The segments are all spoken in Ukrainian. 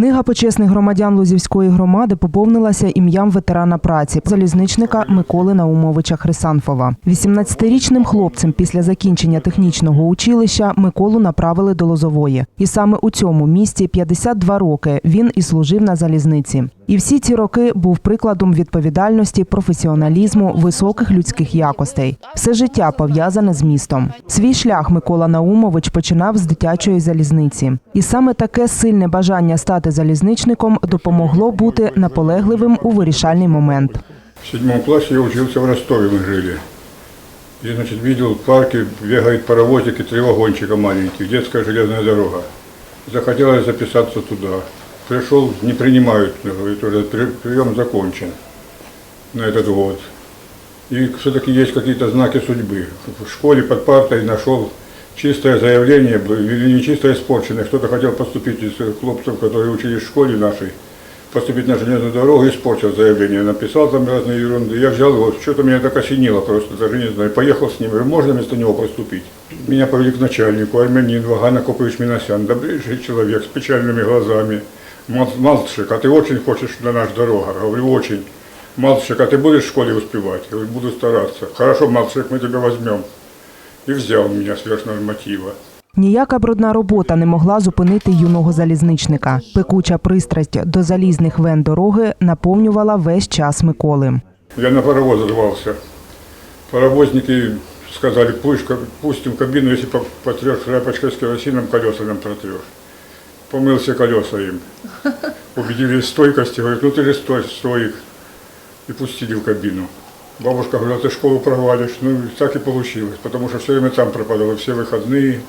Книга почесних громадян Лузівської громади поповнилася ім'ям ветерана праці залізничника Миколи Наумовича Хрисанфова. 18-річним хлопцем після закінчення технічного училища Миколу направили до Лозової. І саме у цьому місті 52 роки він і служив на залізниці. І всі ці роки був прикладом відповідальності, професіоналізму, високих людських якостей. Все життя пов'язане з містом. Свій шлях Микола Наумович починав з дитячої залізниці. І саме таке сильне бажання стати залізничником допомогло бути наполегливим у вирішальний момент. В седьмом классе я учился в Ростове, мы жили. И, значит, видел в парке, бегает паровозик и три вагончика маленьких, детская железная дорога. Захотелось записаться туда. Пришел, не принимают, мне говорит, уже при- прием закончен на этот год. И все-таки есть какие-то знаки судьбы. В школе под партой нашел чистое заявление, или не чисто испорченное. Кто-то хотел поступить из э, хлопцев, которые учились в школе нашей, поступить на железную дорогу, испортил заявление, написал там разные ерунды. Я взял его, что-то меня так осенило просто, даже не знаю. Поехал с ним, говорю, можно вместо него поступить? Меня повели к начальнику, армянин Ваган Акопович Миносян, добрейший человек с печальными глазами. «Мал- Мальчик, а ты очень хочешь на наш дорога? Говорю, очень. Мальчик, а ты будешь в школе успевать? Я говорю, буду стараться. Хорошо, мальчик, мы тебя возьмем. И взял меня сверх норматива. Ніяка брудна робота не могла зупинити юного залізничника. Пекуча пристрасть до залізних вен дороги наповнювала весь час Миколи. Я на паровоз рвался. Паровозники сказали, пустим кабину, если по- потрешь шляпочкой с керосином, колеса нам протрешь. Помыл все колеса им. Убедились в стойкости, говорят, ну ты же стой, стоик. И пустили в кабину. Бабушка говорила, ты школу провалишь. Ну, и так и получилось, потому что все время там пропадало, все выходные.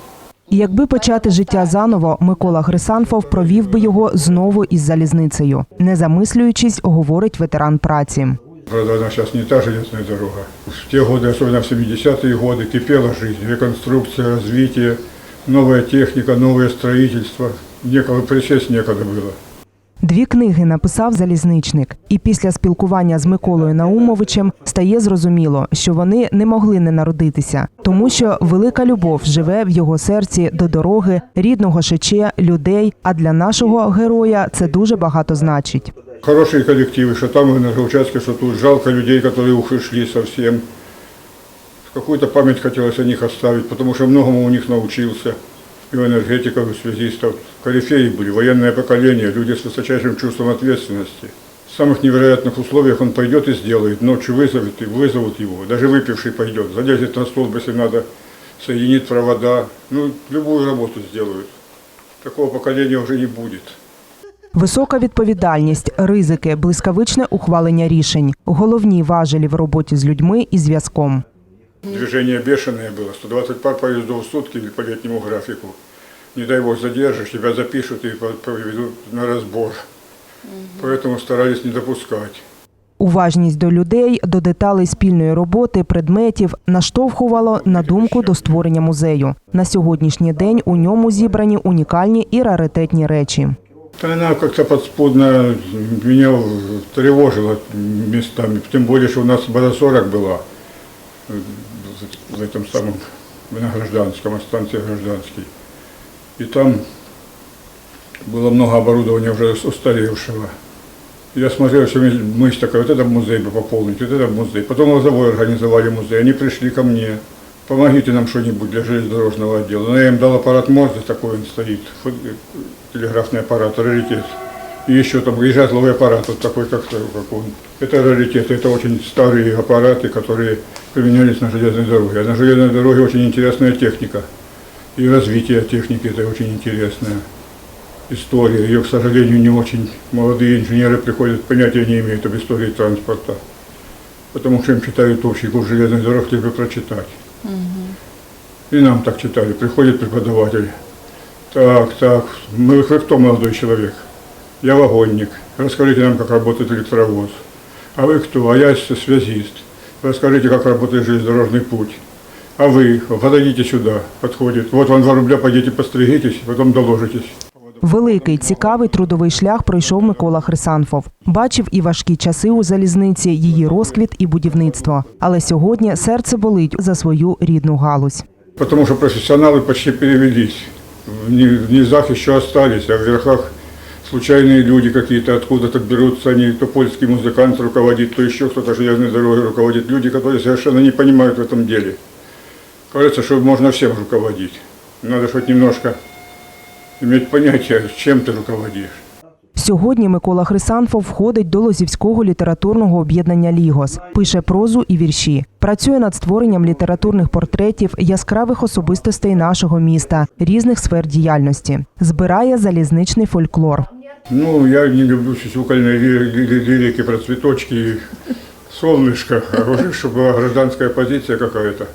І якби почати життя заново, Микола Хрисанфов провів би його знову із залізницею. Не замислюючись, говорить ветеран праці. Правда, она сейчас не та железная дорога. В те годы, особенно в 70-е годы, кипела жизнь, реконструкция, развитие, новая техника, новое строительство. Некого присесть некогда было. Дві книги написав залізничник, і після спілкування з Миколою Наумовичем стає зрозуміло, що вони не могли не народитися, тому що велика любов живе в його серці до дороги, рідного шече, людей. А для нашого героя це дуже багато значить. Хорошие коллективы, что там в энергоучастке, что тут. Жалко людей, которые ушли совсем. Какую-то память хотелось о них оставить, потому что многому у них научился. И у энергетиков, и у связистов. Корифеи были, военное поколение, люди с высочайшим чувством ответственности. В самых невероятных условиях он пойдет и сделает. Ночью вызовет и вызовут его. Даже выпивший пойдет. Залезет на столб, если надо, соединит провода. Ну, любую работу сделают. Такого поколения уже не будет. Висока відповідальність, ризики, блискавичне ухвалення рішень головні важелі в роботі з людьми і зв'язком. Движение бешеное было, 120 пар поездов в сутки или по летнему графику. Не дай бог задержишь, тебя запишут и по- поведут на разбор. Поэтому старались не допускать. Уважність до людей, до деталей спільної роботи, предметів наштовхувало на думку до створення музею. На сьогоднішній день у ньому зібрані унікальні і раритетні речі. Да она как-то подспудно меня тревожила местами. Тем более, что у нас база 40 была э, В этом самом, на гражданском, станции гражданской. И там было много оборудования уже устаревшего. Я смотрел, все мысль такая, вот это музей бы пополнить, вот это музей. Потом лозовой организовали музей, они пришли ко мне. Помогите нам что-нибудь для железнодорожного отдела. Ну, я им дал аппарат Морзе, такой он стоит, телеграфный аппарат, раритет. И еще там и жазловый аппарат, вот такой, как, как он. Это раритет, это очень старые аппараты, которые применялись на железной дороге. А на железной дороге очень интересная техника. И развитие техники это очень интересное история. Ее, к сожалению, не очень молодые инженеры приходят, понятия не имеют об истории транспорта. Потому что им читают общий курс железных дорог, либо прочитать. И нам так читали. Приходит преподаватель. Так, так, мы, вы кто, молодой человек? Я вагонник. Расскажите нам, как работает электровоз. А вы кто? А я с- связист. Расскажите, как работает железнодорожный путь. А вы, подойдите сюда, подходит. Вот вам 2 рубля, пойдите постригитесь, потом доложитесь. Великий цікавий трудовий шлях пройшов Микола Хрисанфов. Бачив і важкі часи у залізниці, її розквіт і будівництво. Але сьогодні серце болить за свою рідну галузь. Потому что профессионалы почти перевелись. В ни- в низах еще остались, а в верхах случайные люди какие-то откуда-то берутся, они то польский музыкант руководит, то еще кто-то железной дорогой руководит. Люди, которые совершенно не понимают в этом деле. Кажется, что можно всем руководить. Надо хоть немножко иметь понятие, чем ты руководишь. Сьогодні Микола Хрисанфов входить до Лозівського літературного об'єднання Лігос, пише прозу і вірші. Працює над створеннем літературних портретів яскравих особистостей нашого міста, різних сфер діяльності. Збирає залізничний фольклор. Ну, я не люблю сюсюкальные ли- ли- ли- лирики про цветочки и солнышко, а уже, чтобы была гражданская позиция какая-то.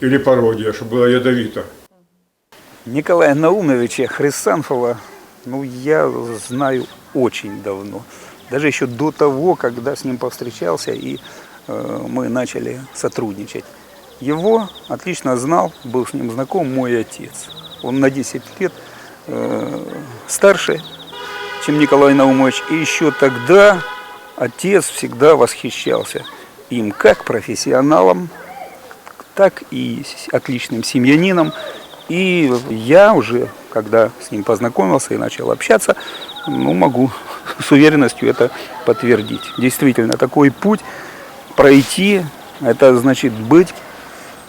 Или пародия, чтобы была ядовита. Николая Наумовича Хрисанфова, ну, я знаю очень давно. Даже еще до того, когда с ним повстречался и э, мы начали сотрудничать. Его отлично знал, был с ним знаком мой отец. Он на 10 лет э, старше, чем Николай Наумович. И еще тогда отец всегда восхищался им как профессионалом, так и отличным семьянином. И я уже, когда с ним познакомился и начал общаться, ну, могу с уверенностью это подтвердить. Действительно, такой путь пройти, это значит быть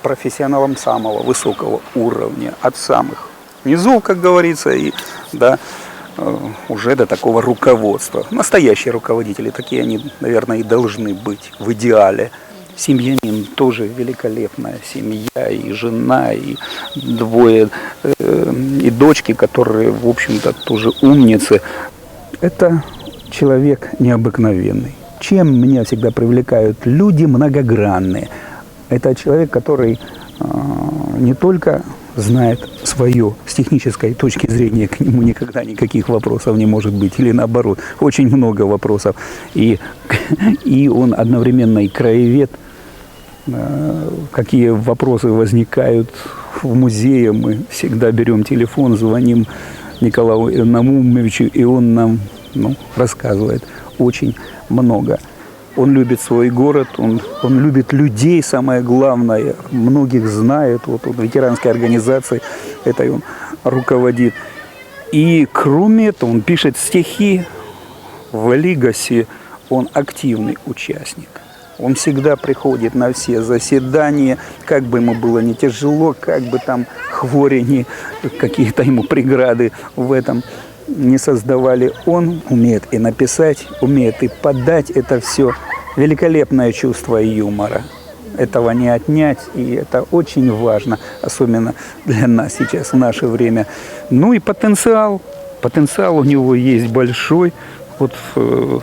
профессионалом самого высокого уровня, от самых низов, как говорится, и да, уже до такого руководства. Настоящие руководители, такие они, наверное, и должны быть в идеале. Семьянин тоже великолепная семья, и жена, и двое, э, и дочки, которые, в общем-то, тоже умницы. Это человек необыкновенный. Чем меня всегда привлекают люди многогранные. Это человек, который э, не только знает свое с технической точки зрения, к нему никогда никаких вопросов не может быть, или наоборот, очень много вопросов. И, и он одновременно и краевед, Э, какие вопросы возникают в музее, мы всегда берем телефон, звоним Николаю Наумовичу, и он нам ну, рассказывает очень много. Он любит свой город, он, он любит людей, самое главное, многих знает, вот, вот ветеранской организации этой он руководит. И кроме этого он пишет стихи в Лигасе, он активный участник. Он всегда приходит на все заседания, как бы ему было не тяжело, как бы там хвори не какие-то ему преграды в этом не создавали. Он умеет и написать, умеет и подать это все. Великолепное чувство юмора. Этого не отнять, и это очень важно, особенно для нас сейчас, в наше время. Ну и потенциал. Потенциал у него есть большой. Вот э,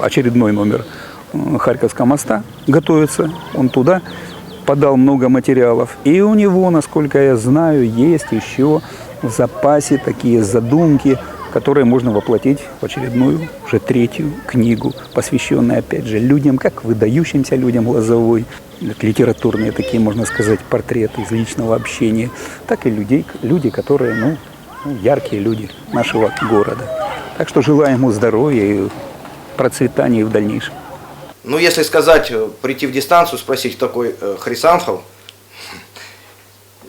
очередной номер э, Харьковского моста готовится. Он туда подал много материалов. И у него, насколько я знаю, есть еще в запасе такие задумки, которые можно воплотить в очередную, уже третью книгу, посвященную, опять же, людям, как выдающимся людям Лозовой, литературные такие, можно сказать, портреты из личного общения, так и людей, люди, которые, ну, ну, яркие люди нашего города. Так что желаю ему здоровья и процветания в дальнейшем. Ну, если сказать, э, прийти в дистанцию, спросить, кто такой э, Хрисанфов,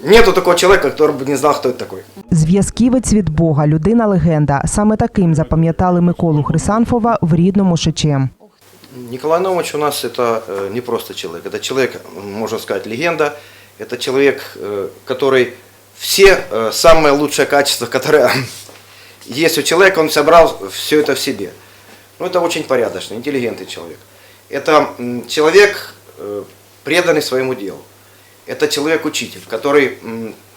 нету такого человека, который бы не знал, кто это такой. Зв'язківець від Бога, людина легенда. Саме таким запам'ятали Миколу Хрисанфова в рідному Шечем. Николай Наумович у нас это э, не просто человек, это человек, можно сказать, легенда, это человек, э, который все э, самые лучшие качества, которые есть у человека, он собрал все это в себе. Ну, это очень порядочный, интеллигентный человек. Это человек, э, преданный своему делу. Это человек-учитель, который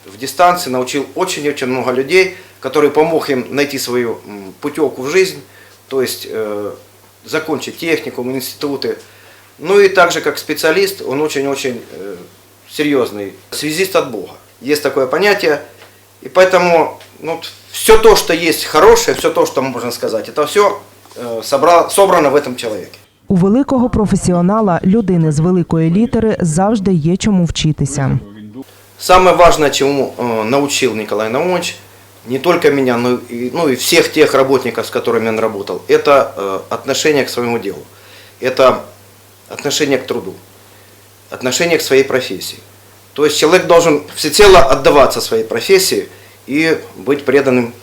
в дистанции научил очень-очень много людей, который помог им найти свою путевку в жизнь, то есть э, закончить техникум, институты. Ну и также как специалист, он очень-очень э, серьезный связист от Бога. Есть такое понятие. И поэтому ну, все то, что есть хорошее, все то, что можно сказать, это все собрано в этом человеке. У великого професіонала, людини з великої літери, завжди є чому вчитися. Самое важное, чему э, научил Николай Наумович, не только меня, но и, ну, и всех тех работников, с которыми он работал, это э, отношение к своему делу. Это отношение к труду, отношение к своей профессии. То есть человек должен всецело отдаваться своей профессии и быть преданным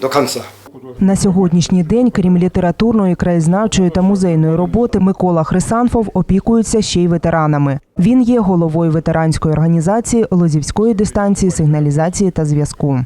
до конца. На сьогоднішній день, крім літературної, краєзнавчої та музейної роботи, Микола Хрисанфов опікується ще й ветеранами. Він є головою ветеранської організації Лозівської дистанції сигналізації та зв'язку.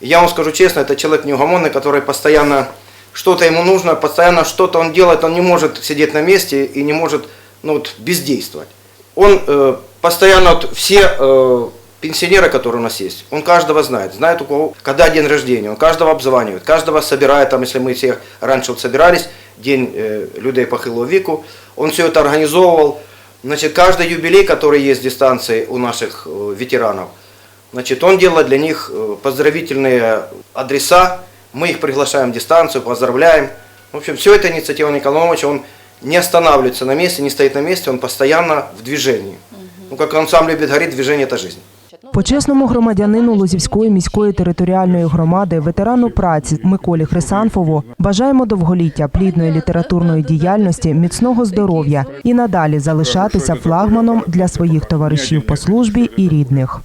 Я вам скажу честно, это человек неугомонный, который постоянно что-то ему нужно, постоянно что-то он делает, он не может сидеть на месте и не может ну, вот, бездействовать. Он э, постоянно, вот, все э, пенсионеры, которые у нас есть, он каждого знает, знает у кого, когда день рождения, он каждого обзванивает, каждого собирает, там, если мы всех раньше вот собирались, день э, людей похилого веку, он все это организовывал. Значит, каждый юбилей, который есть в дистанции у наших э, ветеранов, Значит, он делает для них э, поздравительные адреса, мы их приглашаем в дистанцию, поздравляем. В общем, все это инициатива Николая Ивановича, он не останавливается на месте, не стоит на месте, он постоянно в движении. Ну, как он сам любит говорить, движение – это жизнь. Почесному громадянину Лозівської міської територіальної громади, ветерану праці Миколі Хрисанфову бажаємо довголіття, плідної літературної діяльності, міцного здоров'я і надалі залишатися флагманом для своїх товаришів по службі і рідних.